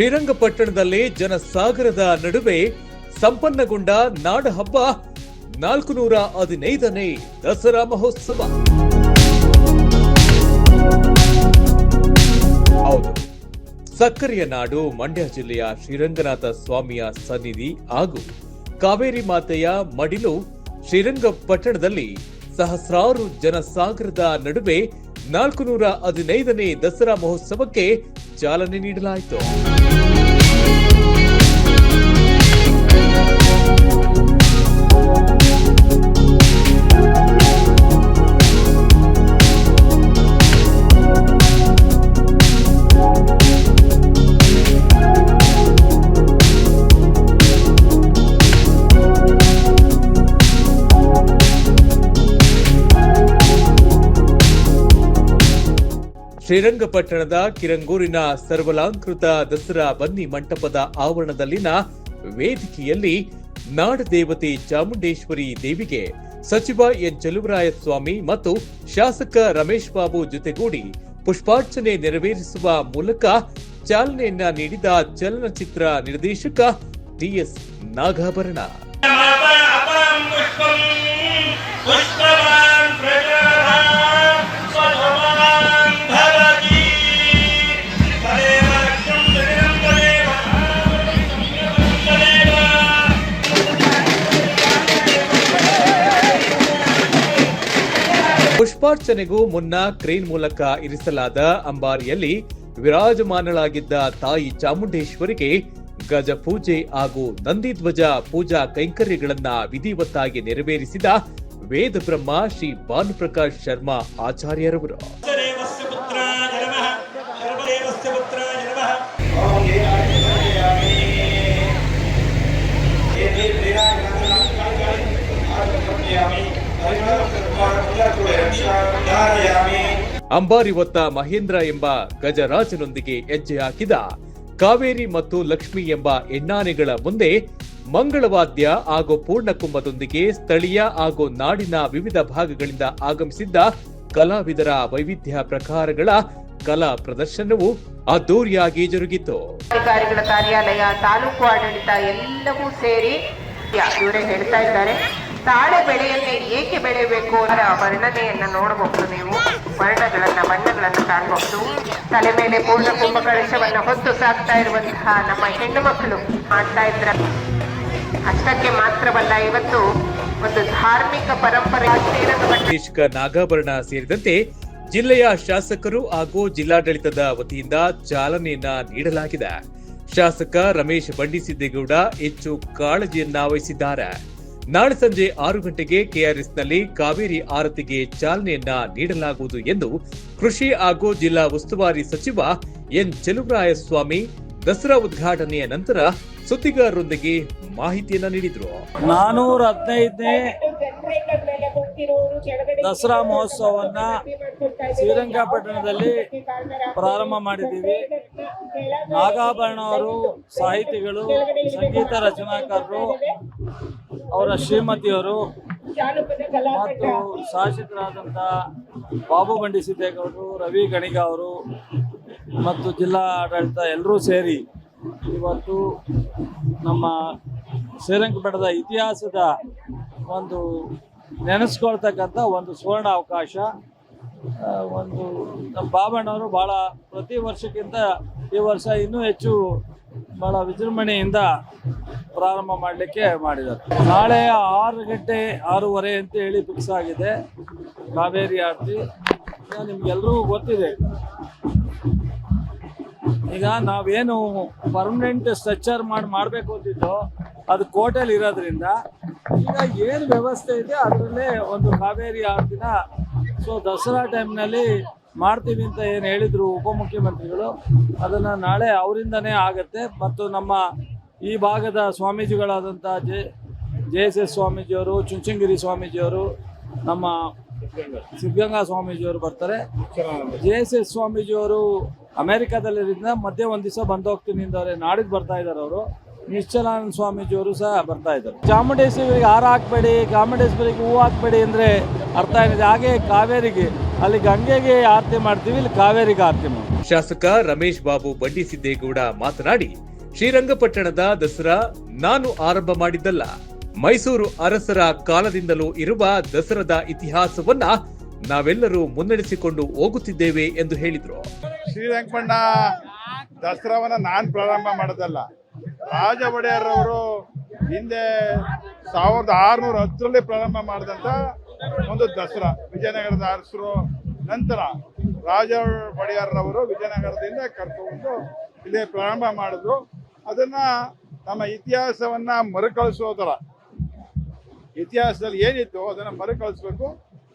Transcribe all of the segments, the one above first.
ಶ್ರೀರಂಗಪಟ್ಟಣದಲ್ಲಿ ಜನಸಾಗರದ ನಡುವೆ ಸಂಪನ್ನಗೊಂಡ ನಾಡಹಬ್ಬ ನಾಲ್ಕು ನೂರ ಹದಿನೈದನೇ ದಸರಾ ಮಹೋತ್ಸವ. ಹೌದು. ಸಕ್ಕರೆಯ ನಾಡು, ಮಂಡ್ಯ ಜಿಲ್ಲೆಯ ಶ್ರೀರಂಗನಾಥ ಸ್ವಾಮಿಯ ಸನ್ನಿಧಿ ಹಾಗೂ ಕಾವೇರಿ ಮಾತೆಯ ಮಡಿಲು ಶ್ರೀರಂಗಪಟ್ಟಣದಲ್ಲಿ ಸಹಸ್ರಾರು ಜನಸಾಗರದ ನಡುವೆ ನಾಲ್ಕು ನೂರ ಹದಿನೈದನೇ ದಸರಾ ಮಹೋತ್ಸವಕ್ಕೆ ಚಾಲನೆ ನೀಡಲಾಯಿತು. ಶ್ರೀರಂಗಪಟ್ಟಣದ ಕಿರಂಗೂರಿನ ಸರ್ವಲಾಂಕೃತ ದಸರಾ ಬನ್ನಿ ಮಂಟಪದ ಆವರಣದಲ್ಲಿನ ವೇದಿಕೆಯಲ್ಲಿ ನಾಡದೇವತೆ ಚಾಮುಂಡೇಶ್ವರಿ ದೇವಿಗೆ ಸಚಿವ ಎನ್ ಸ್ವಾಮಿ ಮತ್ತು ಶಾಸಕ ರಮೇಶ್ ಬಾಬು ಜೊತೆಗೂಡಿ ಪುಷ್ಪಾರ್ಚನೆ ನೆರವೇರಿಸುವ ಮೂಲಕ ಚಾಲನೆಯನ್ನ ನೀಡಿದ ಚಲನಚಿತ್ರ ನಿರ್ದೇಶಕ ಟಿಎಸ್ ನಾಗಾಭರಣ. ಪುಷ್ಪಾರ್ಚನೆಗೂ ಮುನ್ನ ಕ್ರೇನ್ ಮೂಲಕ ಇರಿಸಲಾದ ಅಂಬಾರಿಯಲ್ಲಿ ವಿರಾಜಮಾನಳಾಗಿದ್ದ ತಾಯಿ ಚಾಮುಂಡೇಶ್ವರಿಗೆ ಗಜ ಪೂಜೆ ಹಾಗೂ ನಂದಿಧ್ವಜ ಪೂಜಾ ಕೈಂಕರ್ಯಗಳನ್ನ ವಿಧಿವತ್ತಾಗಿ ನೆರವೇರಿಸಿದ ವೇದ ಬ್ರಹ್ಮ ಶ್ರೀ ಭಾನುಪ್ರಕಾಶ್ ಶರ್ಮಾ ಆಚಾರ್ಯರವರು. ಅಂಬಾರಿ ಹೊತ್ತ ಮಹೇಂದ್ರ ಎಂಬ ಗಜರಾಜನೊಂದಿಗೆ ಹೆಜ್ಜೆ ಹಾಕಿದ ಕಾವೇರಿ ಮತ್ತು ಲಕ್ಷ್ಮಿ ಎಂಬ ಎಣ್ಣಾನೆಗಳ ಮುಂದೆ ಮಂಗಳವಾದ್ಯ ಹಾಗೂ ಪೂರ್ಣಕುಂಭದೊಂದಿಗೆ ಸ್ಥಳೀಯ ಹಾಗೂ ನಾಡಿನ ವಿವಿಧ ಭಾಗಗಳಿಂದ ಆಗಮಿಸಿದ್ದ ಕಲಾವಿದರ ವೈವಿಧ್ಯ ಪ್ರಕಾರಗಳ ಕಲಾ ಪ್ರದರ್ಶನವು ಅದ್ದೂರಿಯಾಗಿ ಜರುಗಿತು. ಅಧಿಕಾರಿಗಳ ಕಾರ್ಯಾಲಯ, ತಾಲೂಕು ಆಡಳಿತ ಎಲ್ಲವೂ ಸೇರಿ ಇವರೇ ಹೇಳ್ತಾ ಇದ್ದಾರೆ. ತಾಳೆ ಬೆಳೆಯಲ್ಲಿ ಏಕೆ ಬೆಳೆಯಬೇಕು ಅದರ ವರ್ಣನೆಯನ್ನ ನೋಡಬಹುದು ನೀವು. ವರ್ಣಗಳನ್ನ, ಬಣ್ಣಗಳನ್ನ ಕಾಣಬಹುದು. ತಲೆ ಮೇಲೆ ಪೂರ್ಣ ಕುಂಭ ಕಳಶವನ್ನ ಹೊತ್ತು ಸಾಕ್ತಾ ಇರುವಂತಹ ನಮ್ಮ ಹೆಣ್ಣು ಮಕ್ಕಳು ಮಾಡ್ತಾ ಇದ್ರ ಅಷ್ಟಕ್ಕೆ ಮಾತ್ರವಲ್ಲ, ಇವತ್ತು ಒಂದು ಧಾರ್ಮಿಕ ಪರಂಪರೆ ನಾಗಾಭರಣ ಸೇರಿದಂತೆ ಜಿಲ್ಲೆಯ ಶಾಸಕರು ಹಾಗೂ ಜಿಲ್ಲಾಡಳಿತದ ವತಿಯಿಂದ ಚಾಲನೆಯನ್ನ ನೀಡಲಾಗಿದೆ. ಶಾಸಕ ರಮೇಶ್ ಬಂಡಿಸಿದ್ದೇಗೌಡ ಹೆಚ್ಚು ಕಾಳಜಿಯನ್ನ ವಹಿಸಿದ್ದಾರೆ. ನಾಳೆ ಸಂಜೆ ಆರು ಗಂಟೆಗೆ ಕೆಆರ್ಎಸ್ನಲ್ಲಿ ಕಾವೇರಿ ಆರತಿಗೆ ಚಾಲನೆಯನ್ನ ನೀಡಲಾಗುವುದು ಎಂದು ಕೃಷಿ ಹಾಗೂ ಜಿಲ್ಲಾ ಉಸ್ತುವಾರಿ ಸಚಿವ ಎನ್ ಸ್ವಾಮಿ ದಸರಾ ಉದ್ಘಾಟನೆಯ ನಂತರ ಸುದ್ದಿಗಾರರೊಂದಿಗೆ ಮಾಹಿತಿಯನ್ನ ನೀಡಿದ್ರು. ನಾನೂರ ಹದಿನೈದನೇ ದಸರಾ ಮಹೋತ್ಸವವನ್ನ ಶ್ರೀರಂಗಪಟ್ಟಣದಲ್ಲಿ ಪ್ರಾರಂಭ ಮಾಡಿದ್ದೀವಿ. ನಾಗಾಭರಣ ಅವರು, ಸಾಹಿತಿಗಳು, ಸಂಗೀತ ರಚನಾಕಾರರು ಅವರ ಶ್ರೀಮತಿಯವರು ಮತ್ತು ಶಾಸಕರಾದಂಥ ಬಾಬು ಬಂಡಿ ಸಿದ್ದೇಗೌಡರು ರವಿ ಗಣಿಗ ಅವರು ಮತ್ತು ಜಿಲ್ಲಾ ಆಡಳಿತ ಎಲ್ಲರೂ ಸೇರಿ ಇವತ್ತು ನಮ್ಮ ಶ್ರೀರಂಗಪಟ್ಟಣದ ಇತಿಹಾಸದ ಒಂದು ನೆನೆಸ್ಕೊಳ್ತಕ್ಕಂಥ ಒಂದು ಸುವರ್ಣ ಅವಕಾಶ. ಒಂದು ನಮ್ಮ ಬಾಬಣ್ಣವರು ಭಾಳ ಪ್ರತಿ ವರ್ಷಕ್ಕಿಂತ ಈ ವರ್ಷ ಇನ್ನೂ ಹೆಚ್ಚು ಬಹಳ ವಿಜೃಂಭಣೆಯಿಂದ ಪ್ರಾರಂಭ ಮಾಡಲಿಕ್ಕೆ ಮಾಡಿದ್ದಾರೆ. ನಾಳೆ ಆರು ಗಂಟೆ ಆರೂವರೆ ಅಂತ ಹೇಳಿ ಫಿಕ್ಸ್ ಆಗಿದೆ. ಕಾವೇರಿ ಆರತಿ. ನಿಮ್ಗೆಲ್ರಿಗೂ ಗೊತ್ತಿದೆ. ಈಗ ನಾವೇನು ಪರ್ಮನೆಂಟ್ ಸ್ಟ್ರಕ್ಚರ್ ಮಾಡಿ ಮಾಡಬೇಕು ಅಂತಿದ್ದೋ, ಅದು ಕೋಟೆಲ್ ಇರೋದ್ರಿಂದ, ಈಗ ಏನು ವ್ಯವಸ್ಥೆ ಇದೆ ಅದರಲ್ಲೇ ಒಂದು ಕಾವೇರಿ ಆರತಿನ ಸೊ ದಸರಾ ಟೈಮ್ನಲ್ಲಿ ಮಾಡ್ತೀವಿ ಅಂತ ಏನು ಹೇಳಿದರು ಉಪಮುಖ್ಯಮಂತ್ರಿಗಳು, ಅದನ್ನು ನಾಳೆ ಅವರಿಂದನೇ ಆಗತ್ತೆ. ಮತ್ತು ನಮ್ಮ ಈ ಭಾಗದ ಸ್ವಾಮೀಜಿಗಳಾದಂಥ ಜೆ ಜೆ ಎಸ್ ಎಸ್ ಸ್ವಾಮೀಜಿಯವರು ಚುಂಚಂಗಿರಿ ಸ್ವಾಮೀಜಿಯವರು, ನಮ್ಮ ಸಿದ್ಧಗಂಗಾ ಸ್ವಾಮೀಜಿಯವರು ಬರ್ತಾರೆ. ಜೆ ಎಸ್ ಎಸ್ ಸ್ವಾಮೀಜಿಯವರು ಅಮೆರಿಕಾದಲ್ಲಿರೋದ್ರಿಂದ ಮಧ್ಯೆ ಒಂದು ದಿವಸ ಬಂದೋಗ್ತೀನಿ ಅಂದವ್ರೆ ನಾಡಿದ್ದು ಬರ್ತಾ ಇದ್ದಾರೆ ಅವರು. ನಿಶ್ಚಲಾನಂದ ಸ್ವಾಮೀಜಿಯವರು ಸಹ ಬರ್ತಾ ಇದ್ದಾರೆ. ಚಾಮುಂಡೇಶ್ವರಿಗೆ ಹಾರ ಹಾಕ್ಬೇಡಿ, ಚಾಮುಂಡೇಶ್ವರಿಗೆ ಹೂವು ಹಾಕ್ಬೇಡಿ ಅಂದರೆ ಅರ್ಥ ಏನಿದೆ? ಹಾಗೆ ಕಾವೇರಿಗೆ ಅಲ್ಲಿ ಗಂಗೆಗೆ ಆರತಿ ಮಾಡ್ತೀವಿ ಇಲ್ಲಿ ಕಾವೇರಿಗೆ ಆರತಿ ಮಾಡ್ತೀವಿ. ಶಾಸಕ ರಮೇಶ್ ಬಾಬು ಬಂಡಿಸಿದ್ದೇಗೌಡ ಮಾತನಾಡಿ ಶ್ರೀರಂಗಪಟ್ಟಣದ ದಸರಾ ನಾನು ಆರಂಭ ಮಾಡಿದ್ದಲ್ಲ. ಮೈಸೂರು ಅರಸರ ಕಾಲದಿಂದಲೂ ಇರುವ ದಸರಾದ ಇತಿಹಾಸವನ್ನ ನಾವೆಲ್ಲರೂ ಮುನ್ನಡೆಸಿಕೊಂಡು ಹೋಗುತ್ತಿದ್ದೇವೆ ಎಂದು ಹೇಳಿದರು. ಶ್ರೀರಂಗಪಟ್ಟಣ ದಸರಾವನ್ನ ನಾನು ಪ್ರಾರಂಭ ಮಾಡೋದಲ್ಲ ರಾಜ ಒಡೆಯರ್ ಅವರು ಹಿಂದೆ ಸಾವಿರದ ಆರುನೂರ ಹತ್ತರಲ್ಲಿ ಪ್ರಾರಂಭ ಮಾಡಿದಂತ ಒಂದು ದಸರಾ. ವಿಜಯನಗರದ ಅರಸರು, ನಂತರ ರಾಜ ಒಡೆಯರ್ರವರು ವಿಜಯನಗರದಿಂದ ಕರ್ಕೊಂಡು ಇಲ್ಲಿ ಪ್ರಾರಂಭ ಮಾಡಿದ್ರು. ಅದನ್ನ ನಮ್ಮ ಇತಿಹಾಸವನ್ನ ಮರುಕಳಿಸೋದರ ಇತಿಹಾಸದಲ್ಲಿ ಏನಿತ್ತು ಅದನ್ನ ಮರುಕಳಿಸ್ಬೇಕು.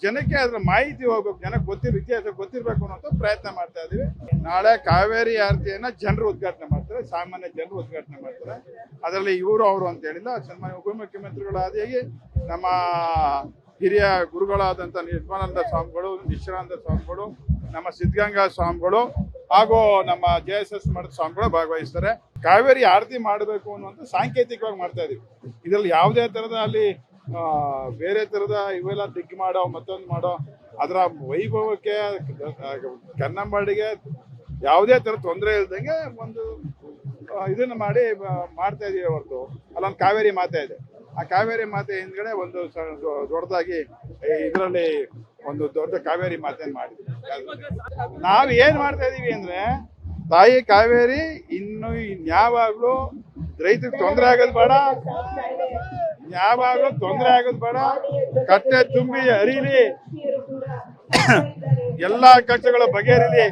ಜನಕ್ಕೆ ಅದರ ಮಾಹಿತಿ ಹೋಗ್ಬೇಕು. ಜನಕ್ಕೆ ಗೊತ್ತಿರೋ ಇತಿಹಾಸ ಗೊತ್ತಿರಬೇಕು ಅನ್ನೋಂಥ ಪ್ರಯತ್ನ ಮಾಡ್ತಾ ಇದ್ದೀವಿ. ನಾಳೆ ಕಾವೇರಿ ಆರತಿಯನ್ನ ಜನರು ಉದ್ಘಾಟನೆ ಮಾಡ್ತಾರೆ. ಸಾಮಾನ್ಯ ಜನರು ಉದ್ಘಾಟನೆ ಮಾಡ್ತಾರೆ. ಅದರಲ್ಲಿ ಇವರು ಅವರು ಅಂತ ಹೇಳಿಲ್ಲ. ಸನ್ಮಾನ್ಯ ಉಪಮುಖ್ಯಮಂತ್ರಿಗಳಾದಿಯಾಗಿ ನಮ್ಮ ಹಿರಿಯ ಗುರುಗಳಾದಂಥ ನಿರ್ಮಲಾನಂದ ಸ್ವಾಮಿಗಳು ನಿಶ್ಚಲಾನಂದ ಸ್ವಾಮಿಗಳು, ನಮ್ಮ ಸಿದ್ಧಗಂಗಾ ಸ್ವಾಮಿಗಳು ಹಾಗೂ ನಮ್ಮ ಜೆ ಎಸ್ ಎಸ್ ಮಠದ ಸ್ವಾಮಿಗಳು ಭಾಗವಹಿಸ್ತಾರೆ. ಕಾವೇರಿ ಆರತಿ ಮಾಡಬೇಕು ಅನ್ನುವಂಥ ಸಾಂಕೇತಿಕವಾಗಿ ಮಾಡ್ತಾ ಇದೀವಿ. ಇದರಲ್ಲಿ ಯಾವುದೇ ಥರದ ಅಲ್ಲಿ ಬೇರೆ ಥರದ ಇವೆಲ್ಲ ದಿಗ್ ಮಾಡೋ, ಮತ್ತೊಂದು ಮಾಡೋ, ಅದರ ವೈಭವಕ್ಕೆ ಕನ್ನಂಬಾಡಿಗೆ ಯಾವುದೇ ಥರ ತೊಂದರೆ ಇಲ್ದಂಗೆ ಒಂದು ಇದನ್ನು ಮಾಡಿ ಮಾಡ್ತಾ ಇದೀವಿ ಹೊರತು. ಅಲ್ಲೊಂದು ಕಾವೇರಿ ಮಾತಾ ಇದೆ. ಆ ಕಾವೇರಿ ಮಾತೆ ಹಿಂದ್ಗಡೆ ಒಂದು ದೊಡ್ಡದಾಗಿ ಇದರಲ್ಲಿ ಒಂದು ದೊಡ್ಡ ಕಾವೇರಿ ಮಾತೆಯನ್ನು ಮಾಡಿದ್ವಿ ನಾವು ಏನು ಮಾಡ್ತಾ ಇದೀವಿ ಅಂದ್ರೆ, ತಾಯಿ ಕಾವೇರಿ ಇನ್ನು ಯಾವಾಗಲೂ ರೈತರಿಗೆ ತೊಂದರೆ ಆಗೋದು ಬೇಡ. ಯಾವಾಗ್ಲೂ ತೊಂದರೆ ಆಗೋದು ಬೇಡ. ಕಟ್ಟೆ ತುಂಬಿ ಹರಿಲಿ ಎಲ್ಲಾ ಕಷ್ಟಗಳು ಬಗೆಹರಿಲಿ.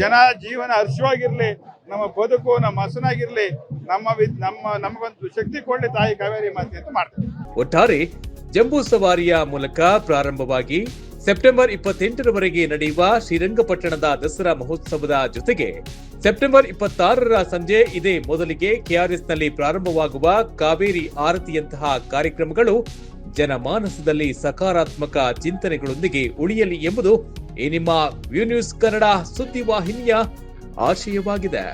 ಜನ ಜೀವನ ಹರ್ಷವಾಗಿರ್ಲಿ. ನಮ್ಮ ಬದುಕು ನಮ್ಮ ಹಸನಾಗಿರ್ಲಿ, ನಮ್ಮ ನಮ್ಮ, ನಮಗೊಂದು ಶಕ್ತಿ ಕೊಡ್ಲಿ ತಾಯಿ ಕಾವೇರಿ ಮಾತೆ ಅಂತ ಮಾಡ್ತಾರೆ. ಒಟ್ಟಾರೆ ಜಂಬೂ ಸವಾರಿಯ ಮೂಲಕ ಪ್ರಾರಂಭವಾಗಿ ಸೆಪ್ಟೆಂಬರ್ ಇಪ್ಪತ್ತೆಂಟರವರೆಗೆ ನಡೆಯುವ ಶ್ರೀರಂಗಪಟ್ಟಣದ ದಸರಾ ಮಹೋತ್ಸವದ ಜೊತೆಗೆ ಸೆಪ್ಟೆಂಬರ್ ಇಪ್ಪತ್ತಾರರ ಸಂಜೆ ಇದೇ ಮೊದಲಿಗೆ ಕೆಆರ್ಎಸ್ನಲ್ಲಿ ಪ್ರಾರಂಭವಾಗುವ ಕಾವೇರಿ ಆರತಿಯಂತಹ ಕಾರ್ಯಕ್ರಮಗಳು ಜನಮಾನಸದಲ್ಲಿ ಸಕಾರಾತ್ಮಕ ಚಿಂತನೆಗಳೊಂದಿಗೆ ಉಳಿಯಲಿ ಎಂಬುದು ಈ ನಿಮ್ಮ ವ್ಯೂ ನ್ಯೂಸ್ ಕನ್ನಡ ಸುದ್ದಿವಾಹಿನಿಯ ಆಶಯವಾಗಿದೆ.